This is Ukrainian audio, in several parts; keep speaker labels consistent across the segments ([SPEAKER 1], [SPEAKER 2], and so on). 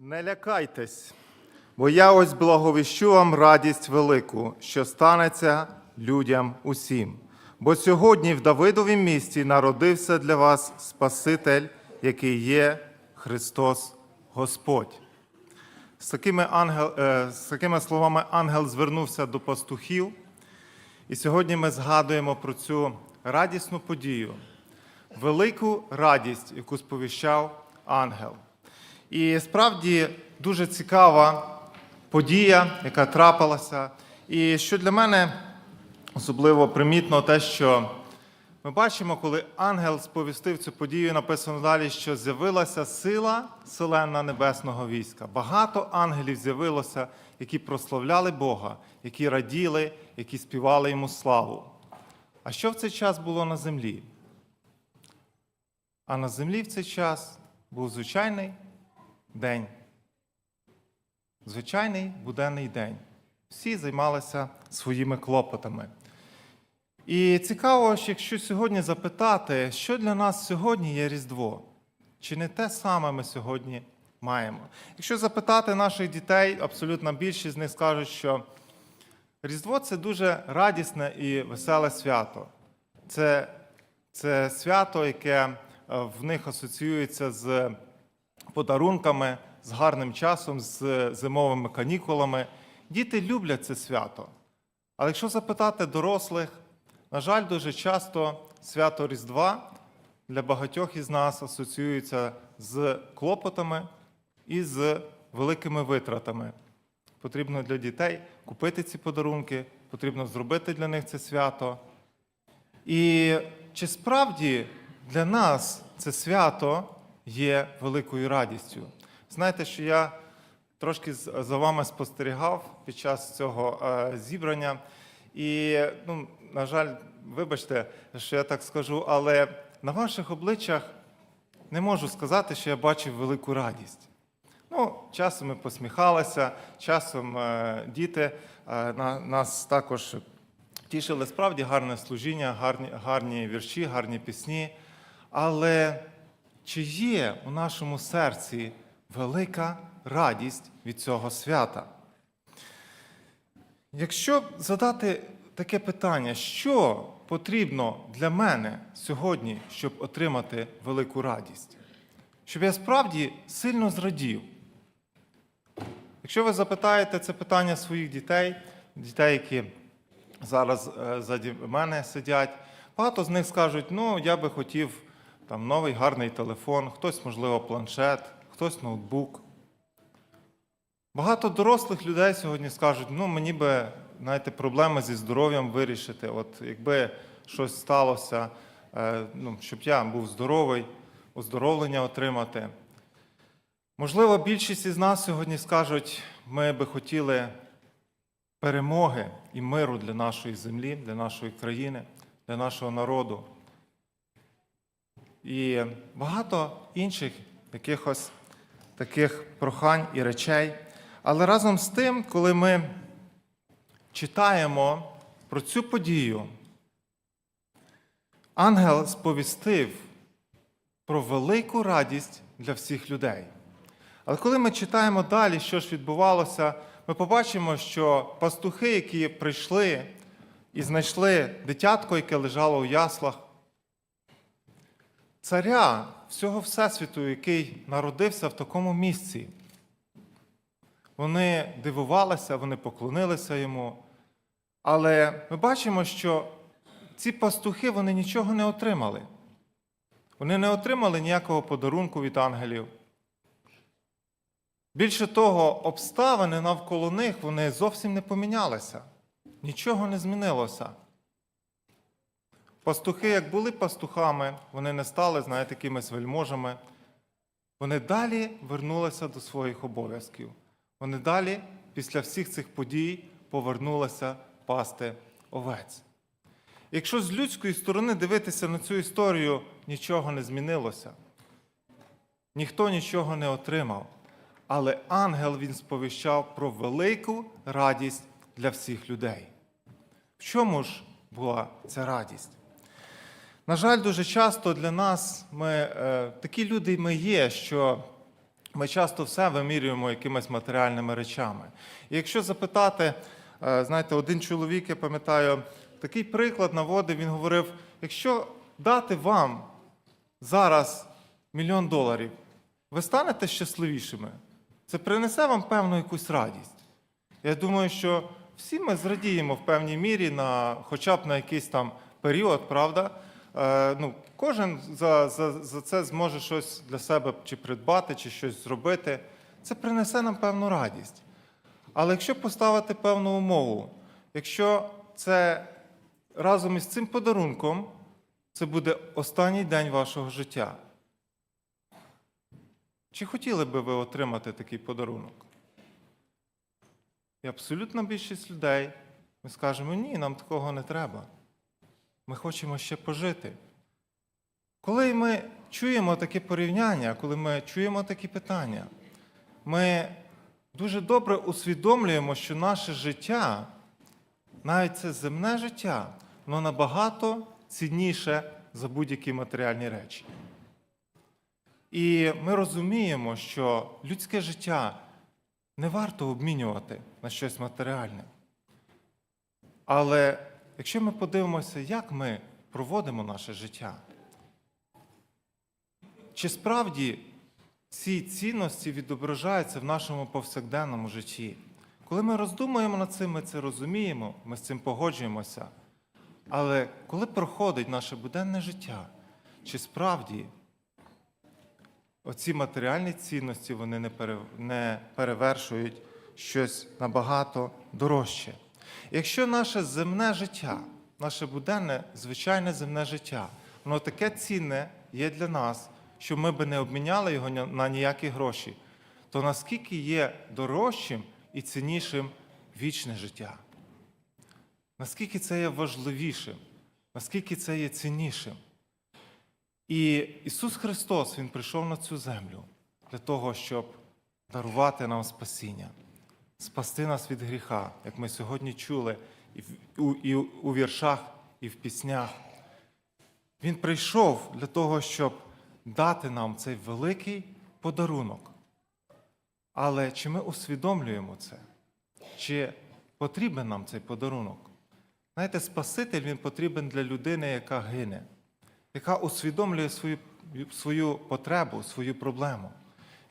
[SPEAKER 1] Не лякайтесь, бо я ось благовіщу вам радість велику, що станеться людям усім. Бо сьогодні в Давидовім місті народився для вас Спаситель, який є Христос Господь. З такими, ангел, е, з такими словами ангел звернувся до пастухів, і сьогодні ми згадуємо про цю радісну подію, велику радість, яку сповіщав ангел. І справді дуже цікава подія, яка трапилася. І що для мене особливо примітно, те, що ми бачимо, коли ангел сповістив цю подію, написано далі, що з'явилася сила селена небесного війська. Багато ангелів з'явилося, які прославляли Бога, які раділи, які співали йому славу. А що в цей час було на землі? А на землі в цей час був звичайний день. Звичайний буденний день. Всі займалися своїми клопотами. І цікаво, якщо сьогодні запитати, що для нас сьогодні є Різдво, чи не те саме ми сьогодні маємо? Якщо запитати наших дітей, абсолютно більшість з них скажуть, що Різдво це дуже радісне і веселе свято. Це, це свято, яке е, в них асоціюється з подарунками, з гарним часом, з зимовими канікулами. Діти люблять це свято. Але якщо запитати дорослих, на жаль, дуже часто свято Різдва для багатьох із нас асоціюється з клопотами і з великими витратами. Потрібно для дітей купити ці подарунки, потрібно зробити для них це свято. І чи справді для нас це свято є великою радістю? Знаєте, що я трошки за вами спостерігав під час цього е, зібрання, і, ну, на жаль, вибачте, що я так скажу, але на ваших обличчях не можу сказати, що я бачив велику радість. Ну, часом ми посміхалися, часом е, діти е, нас також тішили справді гарне служіння, гарні, гарні вірші, гарні пісні. Але чи є у нашому серці велика радість від цього свята? Якщо задати таке питання, що потрібно для мене сьогодні, щоб отримати велику радість? Щоб я справді сильно зрадів. Якщо ви запитаєте це питання своїх дітей, дітей, які зараз е, заді мене сидять, багато з них скажуть, ну, я би хотів там, новий гарний телефон, хтось, можливо, планшет, хтось ноутбук. Багато дорослих людей сьогодні скажуть, ну мені би знаєте, проблеми зі здоров'ям вирішити. От якби щось сталося, е, ну, щоб я був здоровий, оздоровлення отримати. Можливо, більшість із нас сьогодні скажуть, ми би хотіли перемоги і миру для нашої землі, для нашої країни, для нашого народу. І багато інших якихось таких прохань і речей. Але разом з тим, коли ми читаємо про цю подію, ангел сповістив про велику радість для всіх людей. Але коли ми читаємо далі, що ж відбувалося, ми побачимо, що пастухи, які прийшли і знайшли дитятко, яке лежало у яслах, царя всього Всесвіту, який народився в такому місці. Вони дивувалися, вони поклонилися йому. Але ми бачимо, що ці пастухи вони нічого не отримали. Вони не отримали ніякого подарунку від ангелів. Більше того, обставини навколо них вони зовсім не помінялися. Нічого не змінилося. Пастухи, як були пастухами, вони не стали, знаєте, якимись вельможами. Вони далі вернулися до своїх обов'язків. Вони далі, після всіх цих подій, повернулися пасти овець. Якщо з людської сторони дивитися на цю історію, нічого не змінилося. Ніхто нічого не отримав. Але ангел він сповіщав про велику радість для всіх людей. В чому ж була ця радість? На жаль, дуже часто для нас ми, е, такі люди ми є, що ми часто все вимірюємо якимись матеріальними речами. І якщо запитати, е, знаєте, один чоловік, я пам'ятаю, такий приклад наводив, він говорив: якщо дати вам зараз мільйон доларів, ви станете щасливішими? Це принесе вам певну якусь радість. Я думаю, що всі ми зрадіємо в певній мірі на хоча б на якийсь там період, правда? Е, ну, кожен за, за, за це зможе щось для себе чи придбати, чи щось зробити. Це принесе нам певну радість. Але якщо поставити певну умову, якщо це разом із цим подарунком, це буде останній день вашого життя. Чи хотіли би ви отримати такий подарунок? І абсолютна більшість людей ми скажемо, ні, нам такого не треба. Ми хочемо ще пожити. Коли ми чуємо таке порівняння, коли ми чуємо такі питання, ми дуже добре усвідомлюємо, що наше життя, навіть це земне життя, воно набагато цінніше за будь-які матеріальні речі. І ми розуміємо, що людське життя не варто обмінювати на щось матеріальне. Але якщо ми подивимося, як ми проводимо наше життя, чи справді ці цінності відображаються в нашому повсякденному житті? Коли ми роздумуємо над цим, ми це розуміємо, ми з цим погоджуємося. Але коли проходить наше буденне життя, чи справді оці матеріальні цінності вони не, перевершують щось набагато дорожче. Якщо наше земне життя, наше буденне, звичайне земне життя, воно таке цінне є для нас, що ми би не обміняли його на ніякі гроші, то наскільки є дорожчим і ціннішим вічне життя? Наскільки це є важливішим? Наскільки це є ціннішим? І Ісус Христос Він прийшов на цю землю для того, щоб дарувати нам спасіння, спасти нас від гріха, як ми сьогодні чули і у, і у віршах, і в піснях. Він прийшов для того, щоб дати нам цей великий подарунок. Але чи ми усвідомлюємо це? Чи потрібен нам цей подарунок? Знаєте, Спаситель він потрібен для людини, яка гине яка усвідомлює свою, свою потребу, свою проблему.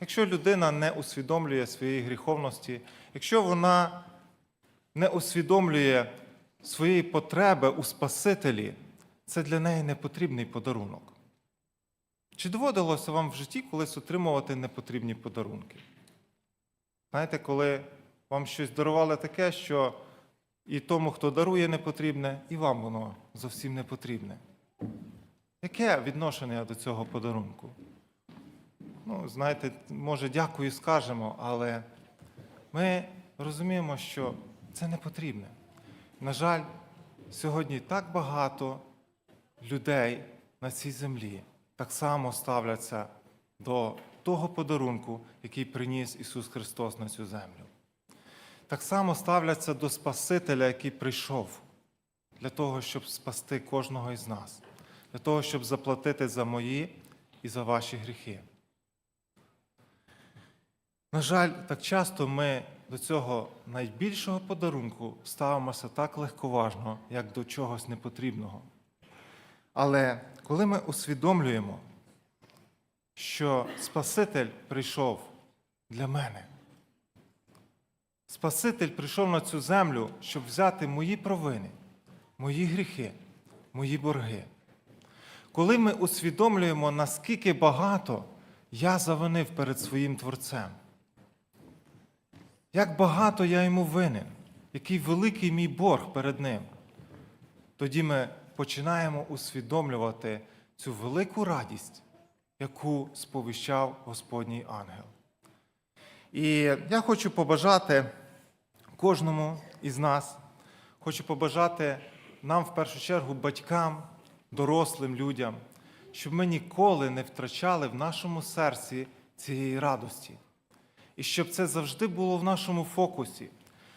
[SPEAKER 1] Якщо людина не усвідомлює своєї гріховності, якщо вона не усвідомлює своєї потреби у Спасителі, це для неї не потрібний подарунок. Чи доводилося вам в житті колись отримувати непотрібні подарунки? Знаєте, коли вам щось дарували таке, що і тому, хто дарує непотрібне, і вам воно зовсім не потрібне. Яке відношення до цього подарунку? Ну, знаєте, може, дякую скажемо, але ми розуміємо, що це не потрібне. На жаль, сьогодні так багато людей на цій землі так само ставляться до того подарунку, який приніс Ісус Христос на цю землю. Так само ставляться до Спасителя, який прийшов для того, щоб спасти кожного із нас для того, щоб заплатити за мої і за ваші гріхи. На жаль, так часто ми до цього найбільшого подарунку ставимося так легковажно, як до чогось непотрібного. Але коли ми усвідомлюємо, що Спаситель прийшов для мене, Спаситель прийшов на цю землю, щоб взяти мої провини, мої гріхи, мої борги. Коли ми усвідомлюємо, наскільки багато я завинив перед своїм Творцем, як багато я йому винен, який великий мій борг перед ним, тоді ми починаємо усвідомлювати цю велику радість, яку сповіщав Господній ангел. І я хочу побажати кожному із нас, хочу побажати нам в першу чергу батькам, дорослим людям, щоб ми ніколи не втрачали в нашому серці цієї радості. І щоб це завжди було в нашому фокусі,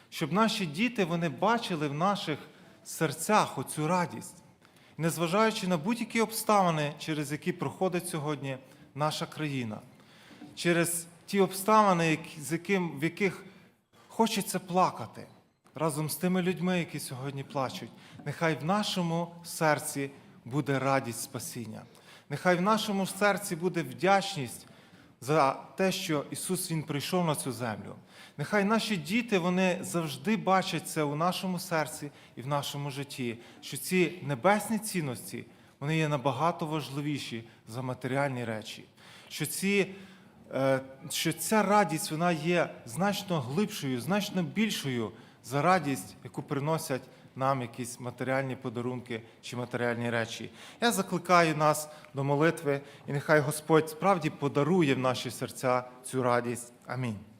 [SPEAKER 1] щоб наші діти вони бачили в наших серцях оцю радість, незважаючи на будь-які обставини, через які проходить сьогодні наша країна, через ті обставини, з яким, в яких хочеться плакати разом з тими людьми, які сьогодні плачуть. Нехай в нашому серці буде радість спасіння. Нехай в нашому серці буде вдячність за те, що Ісус Він прийшов на цю землю. Нехай наші діти вони завжди бачать це у нашому серці і в нашому житті, що ці небесні цінності вони є набагато важливіші за матеріальні речі. Що, ці, е, що ця радість вона є значно глибшою, значно більшою за радість, яку приносять нам якісь матеріальні подарунки чи матеріальні речі. Я закликаю нас до молитви, і нехай Господь справді подарує в наші серця цю радість. Амінь.